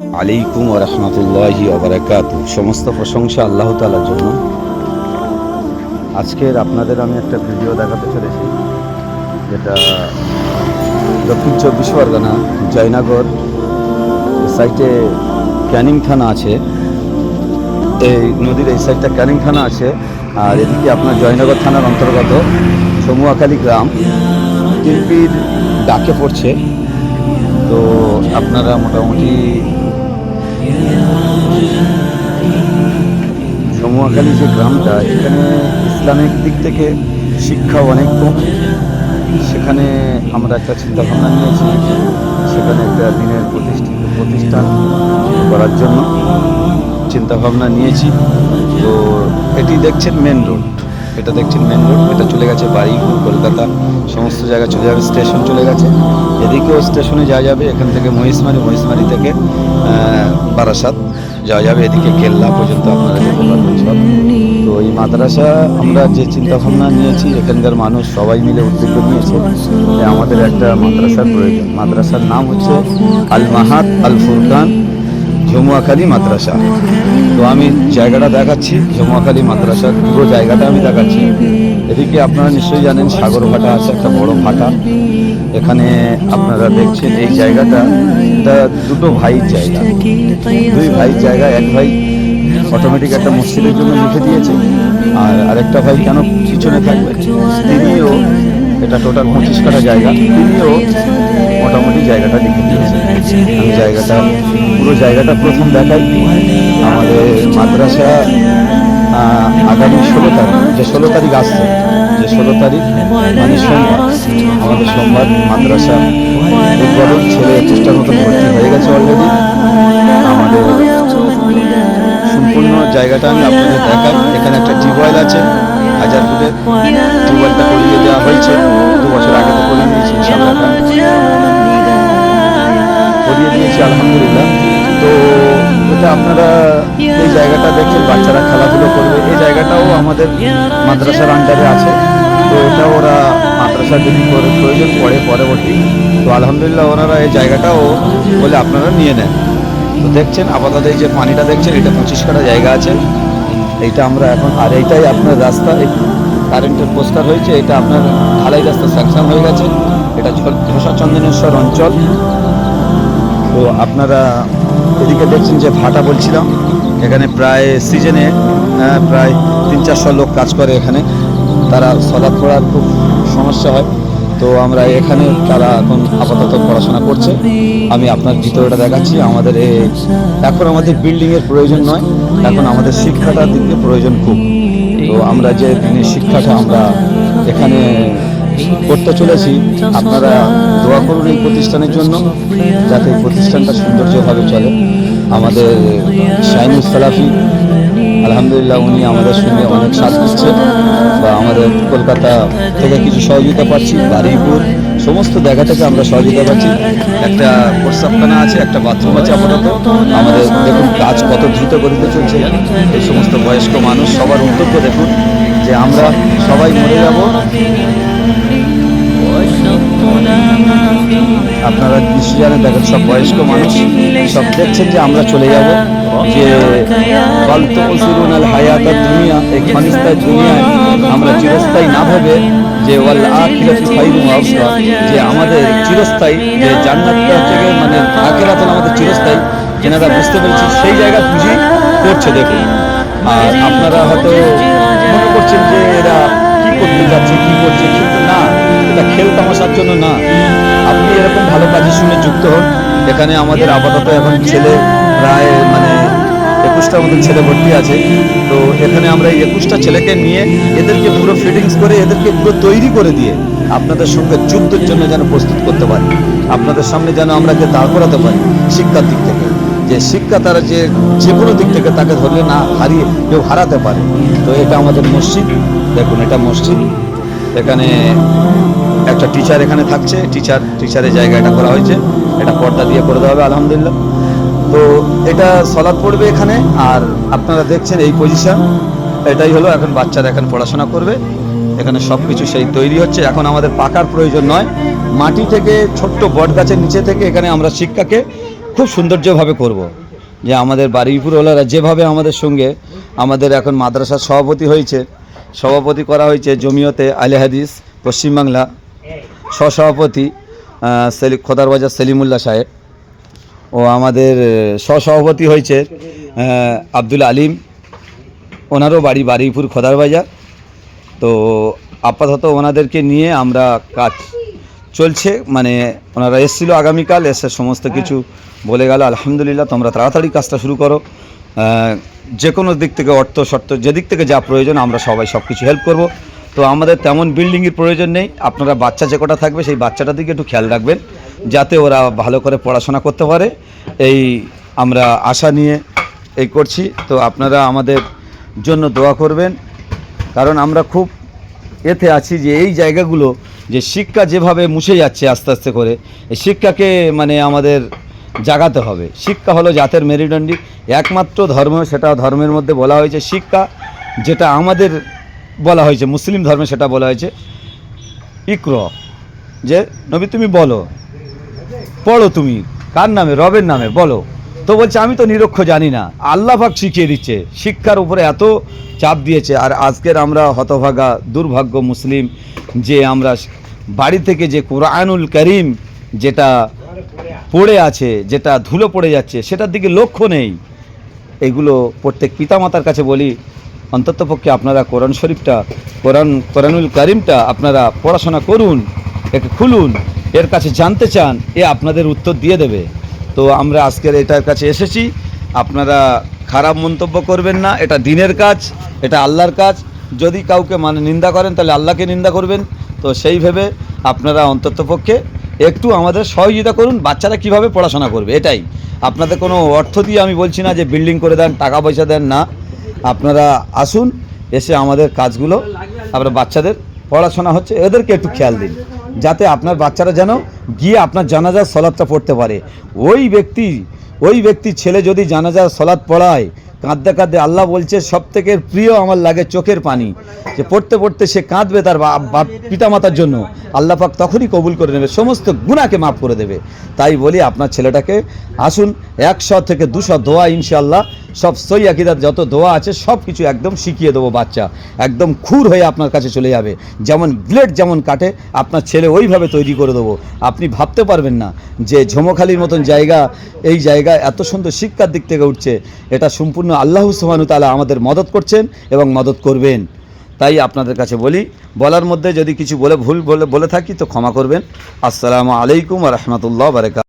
আলাইকুম রহমতুল্লাহি আবরাকাত সমস্ত প্রশংসা আল্লাহ তালার জন্য। আজকের আপনাদের আমি একটা ভিডিও দেখাতে চলেছি, যেটা দক্ষিণ চব্বিশ পরগনা, জয়নগর সাইটে ক্যানিং থানা আছে। এই নদীর এই সাইডটা ক্যানিং থানা আছে, আর এদিকে আপনার জয়নগর থানার অন্তর্গত সমুয়াখালী গ্রাম তিলপির ডাকে পড়ছে। তো আপনারা মোটামুটি সমুয়াখালী যে গ্রামটা, এখানে ইসলামিক দিক থেকে শিক্ষা অনেক কম। সেখানে আমরা একটা চিন্তা ভাবনা নিয়েছি, সেখানে একটা দিনের প্রতিষ্ঠিত প্রতিষ্ঠান করার জন্য চিন্তা ভাবনা নিয়েছি। তো এটি দেখছেন মেন রোড এটা দেখছেন মেন রোড এটা চলে গেছে বাড়িপুর কলকাতা, সমস্ত জায়গায় চলে যাবে স্টেশন চলে গেছে। এদিকেও স্টেশনে যাওয়া যাবে, এখান থেকে মহিষমারি মহিষমারি থেকে বারাসাত যাওয়া যাবে, এদিকে কেল্লা পর্যন্ত আপনারা যেতে পারবেন সব। তো এই মাদ্রাসা আমরা যে চিন্তা ভাবনা নিয়েছি, এখানকার মানুষ সবাই মিলে উদ্যোগ নিয়েছে যে আমাদের একটা মাদ্রাসার প্রয়োজন। মাদ্রাসার নাম হচ্ছে আল মাহাত আল ফুরকান ঝমুয়াখালী মাদ্রাসা। তো আমি জায়গাটা দেখাচ্ছি ঝমুয়াখালী মাদ্রাসার পুরো জায়গাটা আমি দেখাচ্ছি। এদিকে আপনারা নিশ্চয়ই জানেন সাগর ভাটা আছে, একটা বড় ভাটা। এখানে আপনারা দেখছেন এই জায়গাটা, এটা দুটো ভাইয়ের জায়গা। দুই ভাইয়ের জায়গা, এক ভাই অটোমেটিক একটা মসজিদের জন্য লিখে দিয়েছে, আর আরেকটা ভাই কেন পিছনে থাকবে? তিনিও, এটা টোটাল পঁচিশ কাটা জায়গা। তিনিও মোটামুটি জায়গাটা দেখে দিয়েছে আমি জায়গাটা, পুরো জায়গাটা প্রথম দেখাই আমাদের মাদ্রাসা আগামী ষোলো তারিখ, যে ষোলো তারিখ আসছে, যে ষোলো তারিখ মানে সোমবার, আমাদের সোমবার মাদ্রাসা ছেলে একুশটার মতন ভর্তি হয়ে গেছে। করিয়ে দিয়েছি আলহামদুলিল্লাহ। তো এটা আপনারা এই জায়গাটা দেখছেন, বাচ্চারা খেলাধুলো করবে। এই জায়গাটাও আমাদের মাদ্রাসার আন্ডারে আছে। তো এটা ওরা মাদ্রাসা যদি প্রয়োজন পড়ে পরবর্তী। তো আলহামদুলিল্লাহ ওনারা এই জায়গাটাও বলে আপনারা নিয়ে নেন। তো দেখছেন, আপাতত এই যে পানিটা দেখছেন, এটা পঁচিশ কাটা জায়গা আছে। এইটা আমরা এখন আর এইটাই আপনার রাস্তা কারেন্টের পোস্টার হয়েছে, এটা আপনার ঢালাই রাস্তা স্যাংশন হয়ে গেছে। এটা ঘোষা চন্দনেশ্বর অঞ্চল। তো আপনারা এদিকে দেখছেন যে ভাটা বলছিলাম। এখানে প্রায় সিজনে প্রায় তিন চারশো লোক কাজ করে এখানে। তারা সলাৎ পড়ার খুব সমস্যা হয়। তো আমরা এখানে তারা এখন আপাতত পড়াশোনা করছে। আমি আপনার ভিতরটা দেখাচ্ছি। আমাদের এখন আমাদের বিল্ডিংয়ের প্রয়োজন নয়। এখন আমাদের শিক্ষাটার দিকে প্রয়োজন খুব। তো আমরা যে দিনের শিক্ষাটা আমরা এখানে করতে চলেছি, আপনারা দোয়া করুন এই প্রতিষ্ঠানের জন্য, যাতে এই প্রতিষ্ঠানটা সৌন্দর্যভাবে চলে। আমাদের শাইনুল সালাফি, আলহামদুলিল্লাহ উনি আমাদের সঙ্গে অনেক সাথ দিচ্ছে বা আমাদের কলকাতা থেকে কিছু সহযোগিতা পাচ্ছি, বারুইপুর, সমস্ত জায়গা থেকে আমরা সহযোগিতা পাচ্ছি। একটা প্রস্তাবখানা আছে, একটা বাথরুম আছে আপাতত। আমাদের দেখুন, কাজ কত দ্রুত গতিতে চলছে। এই সমস্ত বয়স্ক মানুষ সবার উদ্যোগ দেখুন, যে আমরা সবাই মরে যাব আপনারা নিশ্চয় জানেন, দেখেন সব বয়স্ক মানুষ, সব দেখছেন যে আমরা চলে যাব, যে ফালতু উসুরুন আল হায়াতাত দুনিয়া এই ক্ষণস্থায়ী দুনিয়ায় আমরা চিরস্থায়ী না ভেবে যে ওয়াল আখিরাতু যে আমাদের চিরস্থায়ী, যে জান্নাতটা থেকে মানে আখিরাত আমাদের চিরস্থায়ী, যেনারা বুঝতে পেরেছি সেই জায়গা বুঝি করছে দেখুন। আর আপনারা হয়তো মনে করছেন যে এরা কি করতে যাচ্ছে, কি করছে, কিন্তু না, এটা খেল তামাশার জন্য না। আপনি এরকম ভালো কাজের সঙ্গে যুক্ত হন, এখানে আমাদের আপাতত এখন ছেলে প্রায় মানে একুশটার মতন ছেলে ভর্তি আছে। তো এখানে আমরা এই একুশটা ছেলেকে নিয়ে এদেরকে পুরো ফিটিংস করে, এদেরকে পুরো তৈরি করে দিয়ে আপনাদের সঙ্গে যুদ্ধের জন্য যেন প্রস্তুত করতে পারি। আপনাদের সামনে যেন আমরা দাঁড় করাতে পারি শিক্ষার দিক থেকে, যে শিক্ষা তারা যে যে কোনো দিক থেকে তাকে ধরলে না হারিয়ে কেউ হারাতে পারে। তো এটা আমাদের মসজিদ, দেখুন এটা মসজিদ। এখানে একটা টিচার এখানে থাকছে টিচার টিচারের জায়গা এটা করা হয়েছে। এটা পর্দা দিয়ে করে দেওয়া হবে, আলহামদুলিল্লাহ। তো এটা সলাদ পড়বে এখানে, আর আপনারা দেখছেন এই পজিশন এটাই হলো এখন বাচ্চারা এখন পড়াশোনা করবে। এখানে সব কিছু সেই তৈরি হচ্ছে। এখন আমাদের পাকার প্রয়োজন নয়। মাটি থেকে ছোট্ট বট গাছের নিচে থেকে এখানে আমরা শিক্ষাকে খুব সৌন্দর্যভাবে করব। যে আমাদের বারুইপুরওয়ালারা যেভাবে আমাদের সঙ্গে, আমাদের এখন মাদ্রাসার সভাপতি হয়েছে, সভাপতি করা হয়েছে জমিয়তে আলে হাদিস, পশ্চিমবাংলা। সহসভাপতি আহ, সেলি খোদারবাজার সেলিমুল্লাহ সাহেব। ও আমাদের সহসভাপতি হয়েছে আব্দুল আলিম। ওনারও বাড়ি বারুইপুর খোদার বাজার। তো আপাতত ওনাদেরকে নিয়ে আমরা কাজ চলছে। মানে ওনারা এসেছিল আগামীকাল এসে সমস্ত কিছু বলে গেল। আলহামদুলিল্লাহ তোমরা তাড়াতাড়ি কাজটা শুরু করো। যে কোনো দিক থেকে অর্থ শর্ত যেদিক থেকে যা প্রয়োজন আমরা সবাই সব কিছু হেল্প করব। তো আমাদের তেমন বিল্ডিংয়ের প্রয়োজন নেই। আপনারা বাচ্চা যে কটা থাকবে, সেই বাচ্চাটার দিকে একটু খেয়াল রাখবেন, যাতে ওরা ভালো করে পড়াশোনা করতে পারে। এই আমরা আশা নিয়ে এই করছি। তো আপনারা আমাদের জন্য দোয়া করবেন। কারণ আমরা খুব এতে আছি যে এই জায়গাগুলো, যে শিক্ষা যেভাবে মুছে যাচ্ছে আস্তে আস্তে করে, এই শিক্ষাকে মানে আমাদের জাগাতে হবে। শিক্ষা হলো জাতের মেরুদণ্ডী একমাত্র ধর্ম, সেটা ধর্মের মধ্যে বলা হয়েছে শিক্ষা, যেটা আমাদের বলা হয়েছে, মুসলিম ধর্মে সেটা বলা হয়েছে। ইক্র, যে নবী তুমি বলো, পড়ো তুমি, কার নামে? রবের নামে, বলো। তো বলছে, আমি তো নিরক্ষ জানি না। আল্লাহ পাক শিখিয়ে দিচ্ছে, শিক্ষার উপরে এত চাপ দিয়েছে। আর আজকের আমরা হতভাগা, দুর্ভাগ্য মুসলিম, যে আমরা বাড়ি থেকে যে কোরআনুল করিম যেটা পড়ে আছে, যেটা ধুলো পড়ে যাচ্ছে, সেটার দিকে লক্ষ্য নেই। এগুলো প্রত্যেক পিতামাতার কাছে বলি অন্ততপক্ষে আপনারা কোরআন শরীফটা, কোরআন, কোরআনুল করিমটা আপনারা পড়াশোনা করুন, একে খুলুন, এর কাছে জানতে চান, এ আপনাদের উত্তর দিয়ে দেবে। তো আমরা আজকের এটার কাছে এসেছি। আপনারা খারাপ মন্তব্য করবেন না, এটা দিনের কাজ, এটা আল্লাহর কাজ। যদি কাউকে মানে নিন্দা করেন, তাহলে আল্লাহকে নিন্দা করবেন। তো সেই ভেবে আপনারা অন্ততপক্ষে একটু আমাদের সহযোগিতা করুন, বাচ্চারা কীভাবে পড়াশোনা করবে, এটাই। আপনাদের কোনো অর্থ দিয়ে আমি বলছি না যে বিল্ডিং করে দেন, টাকা পয়সা দেন, না। আপনারা আসুন, এসে আমাদের কাজগুলো আপনার বাচ্চাদের পড়াশোনা হচ্ছে, এদেরকে একটু খেয়াল দিন, যাতে আপনার বাচ্চারা যেন গিয়ে আপনার জানাজার সলাদটা পড়তে পারে। ওই ব্যক্তি, ওই ব্যক্তির ছেলে যদি জানাজার সলাদ পড়ায়, কাঁদতে কাঁদতে আল্লাহ বলছে সব থেকে প্রিয় আমার লাগে চোখের পানি। যে পড়তে পড়তে সে কাঁদবে তার পিতামাতার জন্য। আল্লাহ পাক তখনই কবুল করে নেবে, সমস্ত গুণাকে মাফ করে দেবে। তাই বলি আপনার ছেলেটাকে আসুন, একশো থেকে দুশো দোয়া ইনশাল্লাহ সব সই আকিদার যত দোয়া আছে, সব কিছু একদম শিখিয়ে দেবো বাচ্চা। একদম খুর হয়ে আপনার কাছে চলে যাবে। যেমন ব্লেড যেমন কাটে, আপনার ছেলে ওইভাবে তৈরি করে দেবো। আপনি ভাবতে পারবেন না যে ঝমোখালির মতন জায়গা, এই জায়গায় এত সুন্দর শিক্ষার দিক থেকে উঠছে। এটা সম্পূর্ণ আল্লাহ সুবাহানু তালা আমাদের মদত করছেন এবং মদত করবেন। তাই আপনাদের কাছে বলি, বলার মধ্যে যদি কিছু বলে ভুল বলে বলে থাকি তো ক্ষমা করবেন। আসসালামু আলাইকুম রহমতুল্লাহ বারকাত